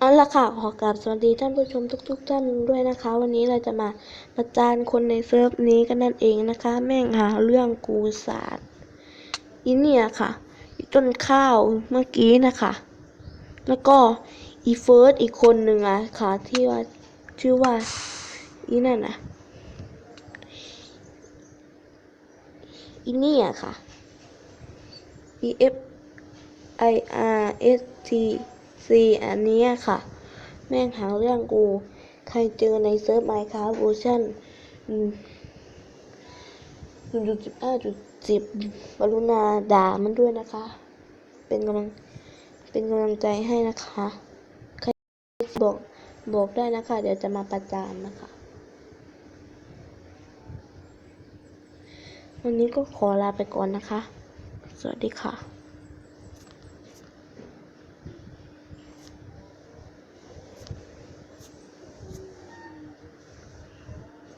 เอาละค่ะ ขอกราบสวัสดีท่านผู้ชมทุก ๆ ท่านด้วยนะคะ วันนี้เราจะมาประจานคนในเซิร์ฟนี้กันนั่นเองนะคะ แม่งหาเรื่องกูสาดอีเนี่ยค่ะต้นข้าวเมื่อกี้นะคะ แล้วก็อีเฟิร์สอีกคนหนึ่งอะค่ะ ที่ว่าชื่อว่าอีนั่นนะอีเนี่ยค่ะ E F I R S T C อันนี้ค่ะ แม่งหาเรื่องกู ใครเจอในเซิร์ฟไมค์ครับเวอร์ชันหนึ่งจุดสิบห้าจุดสิบกรุณาด่ามันด้วยนะคะ เป็นกำลัง เป็นกำลังใจให้นะคะ ใครบอก บอกได้นะคะ เดี๋ยวจะมาประจานนะคะ วันนี้ก็ขอลาไปก่อนนะคะ สวัสดีค่ะ